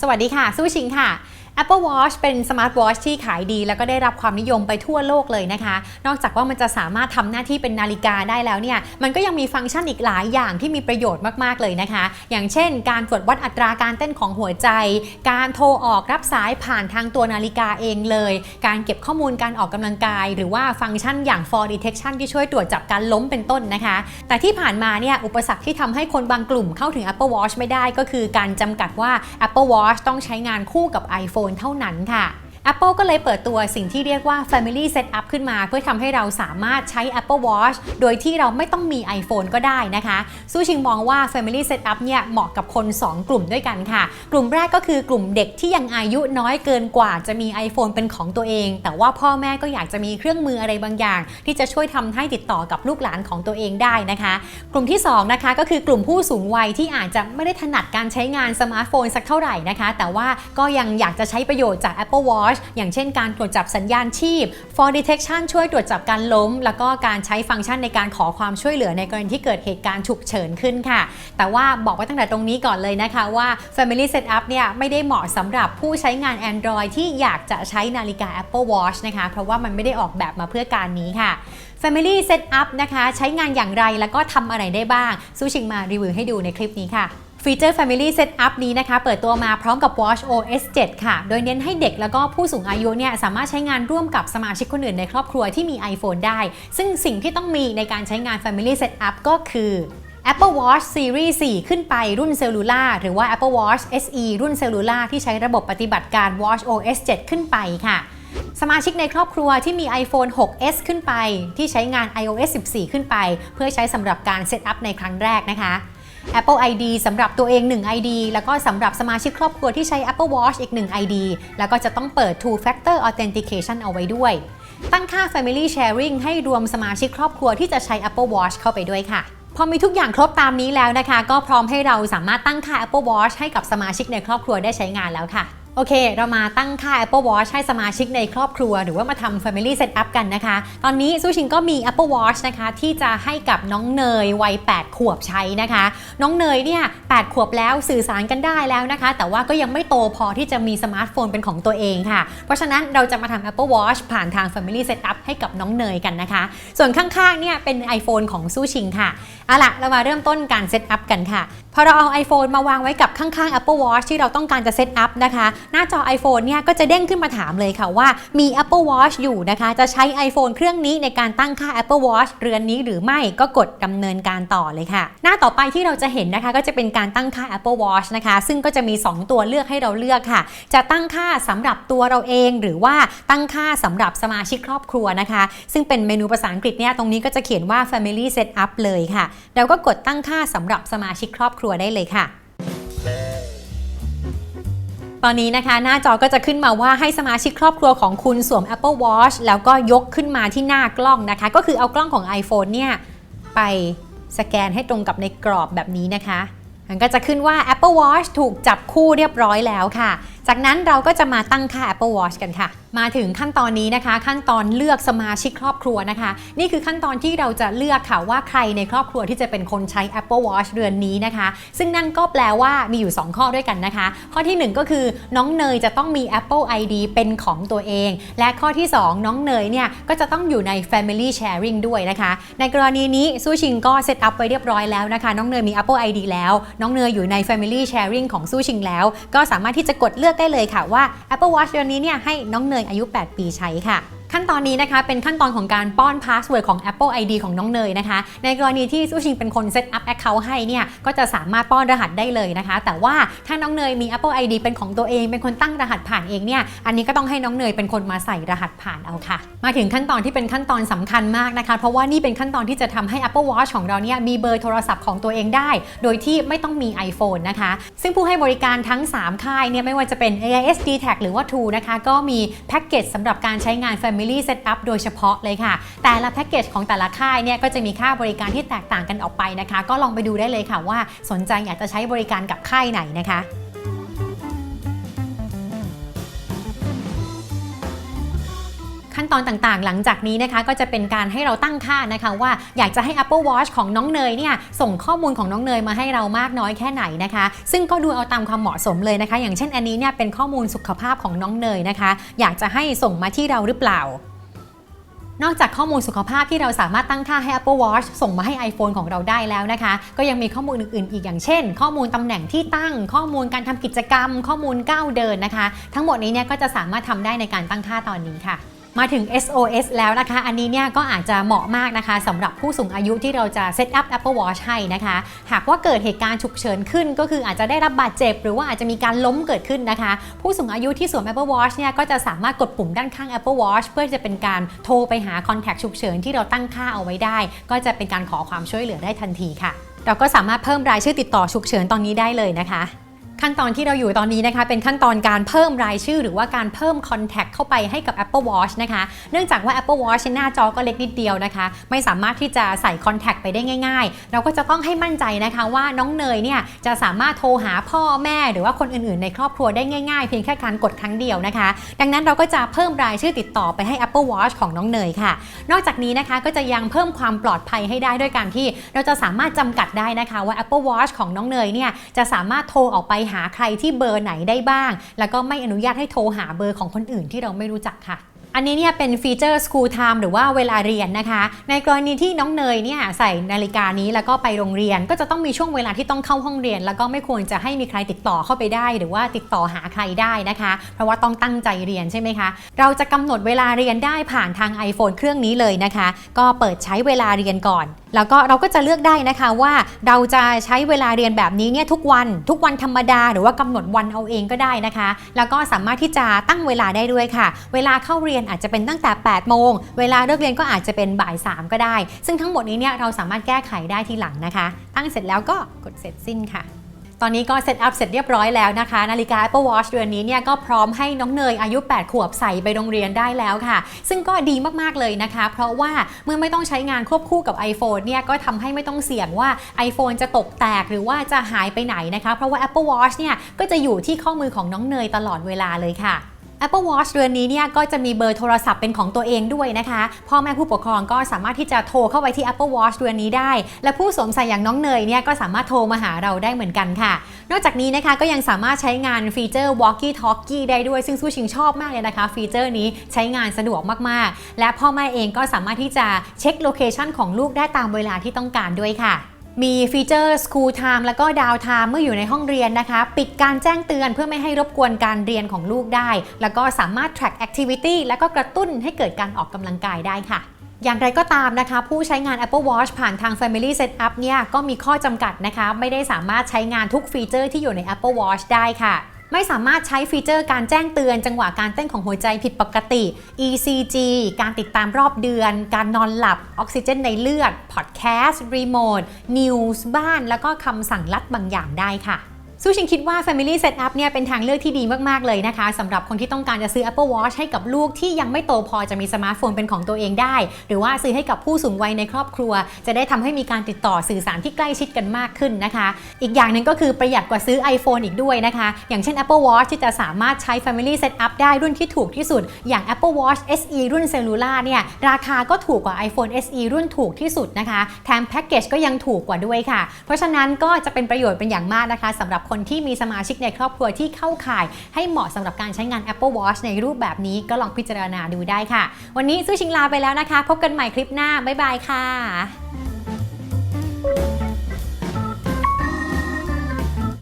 สวัสดีค่ะ สู้ชิงค่ะ Apple Watch เป็นสมาร์ทวอชที่ขายดี แล้วก็ได้รับความนิยมไปทั่วโลกเลยนะคะ นอกจากว่ามันจะสามารถทำหน้าที่เป็นนาฬิกาได้แล้วเนี่ย มันก็ยังมีฟังก์ชันอีกหลายอย่างที่มีประโยชน์มากๆเลยนะคะ อย่างเช่น การตรวจวัดอัตราการเต้นของหัวใจ การโทรออกรับสายผ่านทางตัวนาฬิกาเองเลย การเก็บข้อมูลการออกกำลังกาย หรือว่าฟังก์ชันอย่าง fall detection ที่ช่วยตรวจจับการล้มเป็นต้นนะคะ แต่ที่ผ่านมาเนี่ยอุปสรรคที่ทำให้คนบางกลุ่มเข้าถึง Apple Watch ไม่ได้ก็คือการจำกัดว่า Apple Watch ต้องใช้งานคู่กับ iPhone เท่านั้นค่ะ Apple ก็เลยเปิดตัวสิ่งที่เรียกว่า Family Setup ขึ้นมา เพื่อทำให้เราสามารถใช้ Apple Watch โดยที่เราไม่ต้องมี iPhone ก็ได้นะคะสู้ชิงมองว่า Family Setup เนี่ยเหมาะกับคน 2 กลุ่มด้วยกันค่ะ กลุ่มแรกก็คือกลุ่มเด็กที่ยังอายุน้อยเกินกว่าจะมี iPhone เป็นของตัวเอง แต่ว่าพ่อแม่ก็อยากจะมีเครื่องมืออะไรบางอย่าง ที่จะช่วยทำให้ติดต่อกับลูกหลานของตัวเองได้นะคะ กลุ่มที่ 2 นะคะก็คือกลุ่มผู้สูงวัยที่อาจจะไม่ได้ถนัดการใช้งานสมาร์ทโฟนสักเท่าไหร่นะคะ แต่ว่าก็ยังอยากจะใช้ประโยชน์จาก Apple Watch อย่างเช่นการตรวจจับสัญญาณชีพ Fall Detection ช่วยตรวจจับการล้ม แล้วก็การใช้ฟังก์ชันในการขอความช่วยเหลือในกรณีที่เกิดเหตุการณ์ฉุกเฉินขึ้นค่ะ แต่ว่าบอกไว้ตั้งแต่ตรงนี้ก่อนเลยนะคะว่า Family Setup เนี่ยไม่ได้เหมาะสำหรับผู้ใช้งาน Android ที่อยากจะใช้นาฬิกา Apple Watch นะคะ เพราะว่ามันไม่ได้ออกแบบมาเพื่อการนี้ค่ะ Family Setup นะคะ ใช้งานอย่างไรแล้วก็ทำอะไรได้บ้างสู้ชิงมารีวิวให้ดูในคลิปนี้ค่ะ ฟีเจอร์ Family Setup นี้นะคะ เปิดตัวมาพร้อมกับ Watch OS 7 ค่ะ โดยเน้นให้เด็กแล้วก็ผู้สูงอายุเนี่ยสามารถใช้งานร่วมกับสมาชิกคนอื่นในครอบครัวที่มี iPhone ได้ ซึ่งสิ่งที่ต้องมีในการใช้งาน Family Setup ก็คือ Apple Watch Series 4 ขึ้นไปรุ่นเซลลูล่าหรือว่า Apple Watch SE รุ่นเซลลูล่าที่ใช้ระบบปฏิบัติการ Watch OS 7 ขึ้นไปค่ะสมาชิกในครอบครัวที่มี iPhone 6s ขึ้นไป ที่ใช้งาน iOS 14 ขึ้นไป เพื่อใช้สำหรับการเซตอัพในครั้งแรกนะคะ Apple ID สำหรับตัวเอง 1 ID แล้วก็สำหรับสมาชิกครอบครัวที่ใช้ Apple Watch อีก 1 ID แล้วก็จะต้องเปิด Two Factor Authentication เอาไว้ด้วย ตั้งค่า Family Sharing ให้รวมสมาชิกครอบครัวที่จะใช้ Apple Watch เข้าไปด้วยค่ะพอมีทุกอย่างครบตามนี้แล้วนะคะ ก็พร้อมให้เราสามารถตั้งค่า Apple Watch ให้กับสมาชิกในครอบครัวได้ใช้งานแล้วค่ะ โอเค เรามาตั้งค่า Apple Watch ให้สมาชิกในครอบครัว หรือว่ามาทำ Family Setup กันนะคะ ตอนนี้ซูชิงก็มี Apple Watch นะคะ ที่จะให้กับน้องเนยวัย 8 ขวบใช้นะคะ น้องเนยเนี่ย 8 ขวบแล้วสื่อสารกันได้แล้วนะคะ แต่ว่าก็ยังไม่โตพอที่จะมีสมาร์ทโฟนเป็นของตัวเองค่ะ เพราะฉะนั้นเราจะมาทำ Apple Watch ผ่านทาง Family Setup ให้กับน้องเนยกันนะคะ ส่วนข้างๆเนี่ยเป็น iPhone ของซูชิงค่ะเอาล่ะเรามาเริ่มต้นการเซตอัพกันค่ะพอเราเอา iPhone มาวางไว้กับข้างๆ Apple Watch ที่เราต้องการจะเซตอัพนะคะหน้าจอ iPhone เนี่ยก็จะเด้งขึ้นมาถามเลยค่ะว่ามี Apple Watch อยู่นะคะ จะใช้ iPhone เครื่องนี้ในการตั้งค่า Apple Watch เรือนนี้หรือไม่ก็กดดำเนินการต่อเลยค่ะ หน้าต่อไปที่เราจะเห็นนะคะ ก็จะเป็นการตั้งค่า Apple Watch นะคะ ซึ่งก็จะมี 2 ตัวเลือกให้เราเลือกค่ะ จะตั้งค่าสำหรับตัวเราเอง หรือว่าตั้งค่าสำหรับสมาชิกครอบครัวนะคะ ซึ่งเป็นเมนูภาษาอังกฤษเนี่ยตรงนี้ก็จะเขียนว่า Family Setup เลยค่ะเราก็กดตั้งค่าสำหรับสมาชิกครอบครัวได้เลยค่ะ ตอนนี้นะคะหน้าจอก็จะขึ้นมาว่าให้สมาชิกครอบครัวของคุณสวม Apple Watch แล้วก็ยกขึ้นมาที่หน้ากล้องนะคะ ก็คือเอากล้องของ iPhone เนี่ยไปสแกนให้ตรงกับในกรอบแบบนี้นะคะมันก็จะขึ้นว่า Apple Watch ถูกจับคู่เรียบร้อยแล้วค่ะ จากนั้นเราก็จะมาตั้งค่า Apple Watch กันค่ะ มาถึงขั้นตอนนี้นะคะ ขั้นตอนเลือกสมาชิกครอบครัวนะคะ นี่คือขั้นตอนที่เราจะเลือกค่ะว่าใครในครอบครัวที่จะเป็นคนใช้ Apple Watch เรือนนี้นะคะ ซึ่งนั่นก็แปลว่ามีอยู่ 2 ข้อด้วยกันนะคะ ข้อทีหนึ่1 ก็คือน้องเนยจะต้องมี Apple ID เป็นของตัวเอง และข้อที่ 2 น้องเนยเนี่ยก็จะต้องอยู่ใน Family Sharing ด้วยนะคะ ในกรณีนี้ซูชิงก็เซตอัพไว้เรียบร้อยแล้วนะคะ น้องเนยมี Apple ID แล้ว น้องเนยอยู่ใน Family Sharing ของซูชิงแล้ว ก็สามารถที่จะกดเลือกได้เลยค่ะว่า Apple Watch เรือนนี้เนี่ยให้น้องเนยอายุ 8 ปีใช้ค่ะ ขั้นตอนนี้นะคะเป็นขั้นตอนของการป้อนพาสเวิร์ดของ Apple ID ของน้องเนยนะคะ ในกรณีที่ซูชิงเป็นคนเซตอัพแอคเคาท์ให้เนี่ยก็จะสามารถป้อนรหัสได้เลยนะคะ แต่ว่าถ้าน้องเนยมี Apple ID เป็นของตัวเอง เป็นคนตั้งรหัสผ่านเองเนี่ยอันนี้ก็ต้องให้น้องเนยเป็นคนมาใส่รหัสผ่านเอาค่ะ มาถึงขั้นตอนที่เป็นขั้นตอนสำคัญมากนะคะ เพราะว่านี่เป็นขั้นตอนที่จะทำให้ Apple Watch ของเราเนี่ยมีเบอร์โทรศัพท์ของตัวเองได้ โดยที่ไม่ต้องมี iPhone นะคะ ซึ่งผู้ให้บริการทั้ง 3 ค่ายเนี่ยไม่ว่าจะเป็น AIS d t a c หรือว่า True นะคะก็มีแพ็กเกจสำหรับการใช้งาน Family Setup โดยเฉพาะเลยค่ะ แต่ละแพ็กเกจของแต่ละค่ายเนี่ยก็จะมีค่าบริการที่แตกต่างกันออกไปนะคะ ก็ลองไปดูได้เลยค่ะว่าสนใจอยากจะใช้บริการกับค่ายไหนนะคะ ขั้นตอนต่างๆ หลังจากนี้นะคะก็จะเป็นการให้เราตั้งค่านะคะว่าอยากจะให้ Apple Watch ของน้องเนยเนี่ยส่งข้อมูลของน้องเนยมาให้เรามากน้อยแค่ไหนนะคะ ซึ่งก็ดูเอาตามความเหมาะสมเลยนะคะ อย่างเช่นอันนี้เนี่ยเป็นข้อมูลสุขภาพของน้องเนยนะคะ อยากจะให้ส่งมาที่เราหรือเปล่านอกจากข้อมูลสุขภาพที่เราสามารถตั้งค่าให้ Apple Watch ส่งมาให้ iPhone ของเราได้แล้วนะคะ ก็ยังมีข้อมูลอื่นๆ อีกอย่างเช่น ข้อมูลตำแหน่งที่ตั้ง ข้อมูลการทำกิจกรรม ข้อมูลก้าวเดินนะคะ ทั้งหมดนี้เนี่ยก็จะสามารถทำได้ในการตั้งค่าตอนนี้ค่ะ มาถึง SOS แล้วนะคะ อันนี้เนี่ยก็อาจจะเหมาะมากนะคะสำหรับผู้สูงอายุที่เราจะเซตอัพ Apple Watch ให้นะคะ หากว่าเกิดเหตุการณ์ฉุกเฉินขึ้น ก็คืออาจจะได้รับบาดเจ็บ หรือว่าอาจจะมีการล้มเกิดขึ้นนะคะ ผู้สูงอายุที่สวม Apple Watch เนี่ยก็จะสามารถกดปุ่มด้านข้าง Apple Watch เพื่อจะเป็นการโทรไปหา Contact ฉุกเฉินที่เราตั้งค่าเอาไว้ได้ ก็จะเป็นการขอความช่วยเหลือได้ทันทีค่ะ เราก็สามารถเพิ่มรายชื่อติดต่อฉุกเฉินตอนนี้ได้เลยนะคะ ขั้นตอนที่เราอยู่ตอนนี้นะคะ เป็นขั้นตอนการเพิ่มรายชื่อ หรือว่าการเพิ่ม Contact เข้าไปให้กับ Apple Watch นะคะ เนื่องจากว่า Apple Watch หน้าจอก็เล็กนิดเดียวนะคะ ไม่สามารถที่จะใส่ Contact ไปได้ง่าย ๆ เราก็จะต้องให้มั่นใจนะคะว่าน้องเนยเนี่ยจะสามารถโทรหาพ่อแม่ หรือว่าคนอื่นๆ ในครอบครัวได้ง่ายๆ เพียงแค่การกดครั้งเดียวนะคะ ดังนั้นเราก็จะเพิ่มรายชื่อติดต่อไปให้ Apple Watch ของน้องเนยค่ะ นอกจากนี้นะคะก็จะยังเพิ่มความปลอดภัยให้ได้ด้วยการที่ เราจะสามารถจำกัดได้นะคะว่า Apple Watch ของน้องเนยเนี่ยจะสามารถโทรออกไปหาใครที่เบอร์ไหนได้บ้าง แล้วก็ไม่อนุญาตให้โทรหาเบอร์ของคนอื่นที่เราไม่รู้จักค่ะ อันนี้เนี่ยเป็นฟีเจอร์ School Time หรือว่าเวลาเรียนนะคะ ในกรณีที่น้องเนยเนี่ยใส่นาฬิกานี้แล้วก็ไปโรงเรียน ก็จะต้องมีช่วงเวลาที่ต้องเข้าห้องเรียน แล้วก็ไม่ควรจะให้มีใครติดต่อเข้าไปได้ หรือว่าติดต่อหาใครได้นะคะ เพราะว่าต้องตั้งใจเรียนใช่ไหมคะ เราจะกำหนดเวลาเรียนได้ผ่านทาง iPhone เครื่องนี้เลยนะคะ ก็เปิดใช้เวลาเรียนก่อนแล้วก็เราก็จะเลือกได้นะคะว่าเราจะใช้เวลาเรียนแบบนี้เนี่ยทุกวันทุกวันธรรมดา หรือว่ากำหนดวันเอาเองก็ได้นะคะ แล้วก็สามารถที่จะตั้งเวลาได้ด้วยค่ะ เวลาเข้าเรียนอาจจะเป็นตั้งแต่ 8 โมง เวลาเลิกเรียนก็อาจจะเป็นบ่าย 3 ก็ได้ ซึ่งทั้งหมดนี้เนี่ยเราสามารถแก้ไขได้ทีหลังนะคะ ตั้งเสร็จแล้วก็กดเสร็จสิ้นค่ะ ตอนนี้ก็เซตอัพเสร็จเรียบร้อยแล้วนะคะ นาฬิกา Apple Watch เดือนนี้เนี่ยก็พร้อมให้น้องเนยอายุ 8 ขวบใส่ไปโรงเรียนได้แล้วค่ะ ซึ่งก็ดีมาก ๆ เลยนะคะ เพราะว่าเมื่อไม่ต้องใช้งานควบคู่กับ iPhone เนี่ยก็ทำให้ไม่ต้องเสี่ยงว่า iPhone จะตกแตกหรือว่าจะหายไปไหนนะคะ เพราะว่า Apple Watch เนี่ยก็จะอยู่ที่ข้อมือของน้องเนยตลอดเวลาเลยค่ะ Apple Watch เรือนนี้เนี่ยก็จะมีเบอร์โทรศัพท์เป็นของตัวเองด้วยนะคะ พ่อแม่ผู้ปกครองก็สามารถที่จะโทรเข้าไปที่ Apple Watch เรือนนี้ได้ และผู้สวมใส่อย่างน้องเนยเนี่ยก็สามารถโทรมาหาเราได้เหมือนกันค่ะ นอกจากนี้นะคะก็ยังสามารถใช้งานฟีเจอร์ Walkie Talkie ได้ด้วย ซึ่งสู้ชิงชอบมากเลยนะคะ ฟีเจอร์นี้ใช้งานสะดวกมากๆ และพ่อแม่เองก็สามารถที่จะเช็คโลเคชันของลูกได้ตามเวลาที่ต้องการด้วยค่ะ มีฟีเจอร์ School Time แล้วก็ Down Time เมื่ออยู่ในห้องเรียนนะคะ ปิดการแจ้งเตือนเพื่อไม่ให้รบกวนการเรียนของลูกได้ แล้วก็สามารถ track activity แล้วก็กระตุ้นให้เกิดการออกกำลังกายได้ค่ะอย่างไรก็ตามนะคะ ผู้ใช้งาน Apple Watch ผ่านทาง Family Setup เนี่ยก็มีข้อจำกัดนะคะ ไม่ได้สามารถใช้งานทุกฟีเจอร์ที่อยู่ใน Apple Watch ได้ค่ะ ไม่สามารถใช้ฟีเจอร์การแจ้งเตือนจังหวะการเต้นของหัวใจผิดปกติ ECG การติดตามรอบเดือน การนอนหลับ ออกซิเจนในเลือด พอดแคสต์ รีโมท นิวส์ บ้าน แล้วก็คำสั่งลัดบางอย่างได้ค่ะ สู้ชิงคิดว่า Family Setup เนี่ยเป็นทางเลือกที่ดีมากๆเลยนะคะสำหรับคนที่ต้องการจะซื้อ Apple Watch ให้กับลูกที่ยังไม่โตพอจะมีสมาร์ทโฟนเป็นของตัวเองได้ หรือว่าซื้อให้กับผู้สูงวัยในครอบครัว จะได้ทำให้มีการติดต่อสื่อสารที่ใกล้ชิดกันมากขึ้นนะคะ อีกอย่างหนึ่งก็คือประหยัดกว่าซื้อ iPhone อีกด้วยนะคะ อย่างเช่น Apple Watch ที่จะสามารถใช้ Family Setup ได้รุ่นที่ถูกที่สุด อย่าง Apple Watch SE รุ่นเซลลูล่าเนี่ยราคาก็ถูกกว่า iPhone SE รุ่นถูกที่สุดนะคะแถมแพ็กเกจก็ยังถูกกว่าด้วยค่ะ เพราะฉะนั้นก็จะเป็นประโยชน์เป็นอย่างมากนะคะสำหรับคนที่มีสมาชิกในครอบครัวที่เข้าข่าย ให้เหมาะสำหรับการใช้งาน Apple Watch ในรูปแบบนี้ก็ลองพิจารณาดูได้ค่ะ วันนี้สู้ชิงลาไปแล้วนะคะ พบกันใหม่คลิปหน้าบ๊ายบายค่ะ